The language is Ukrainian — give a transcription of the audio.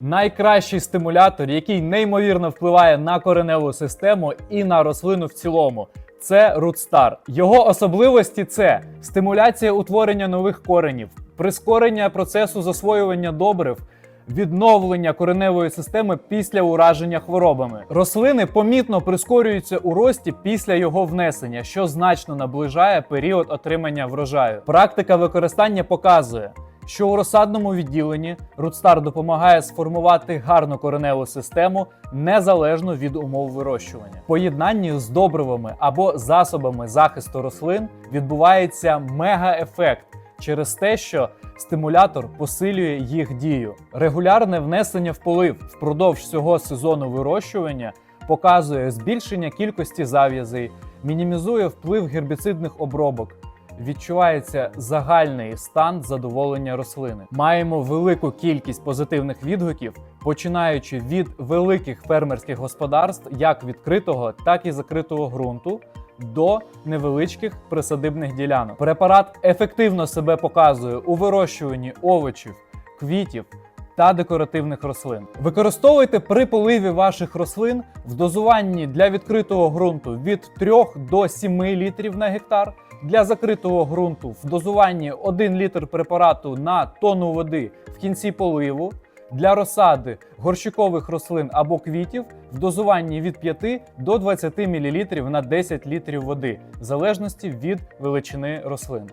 Найкращий стимулятор, який неймовірно впливає на кореневу систему і на рослину в цілому. Це Rootstar. Його особливості це стимуляція утворення нових коренів, прискорення процесу засвоювання добрив, відновлення кореневої системи після ураження хворобами. Рослини помітно прискорюються у рості після його внесення, що значно наближає період отримання врожаю. Практика використання показує. Що у розсадному відділенні Рудстар допомагає сформувати гарну кореневу систему незалежно від умов вирощування. В поєднанні з добривами або засобами захисту рослин відбувається мега-ефект через те, що стимулятор посилює їх дію. Регулярне внесення в полив впродовж всього сезону вирощування показує збільшення кількості зав'язей, мінімізує вплив гербіцидних обробок. Відчувається загальний стан задоволення рослини. Маємо велику кількість позитивних відгуків, починаючи від великих фермерських господарств, як відкритого, так і закритого ґрунту, до невеличких присадибних ділянок. Препарат ефективно себе показує у вирощуванні овочів, квітів та декоративних рослин. Використовуйте при поливі ваших рослин в дозуванні для відкритого ґрунту від 3 до 7 літрів на гектар. Для закритого ґрунту в дозуванні 1 літр препарату на тонну води в кінці поливу. Для розсади горщикових рослин або квітів в дозуванні від 5 до 20 мл на 10 літрів води, в залежності від величини рослин.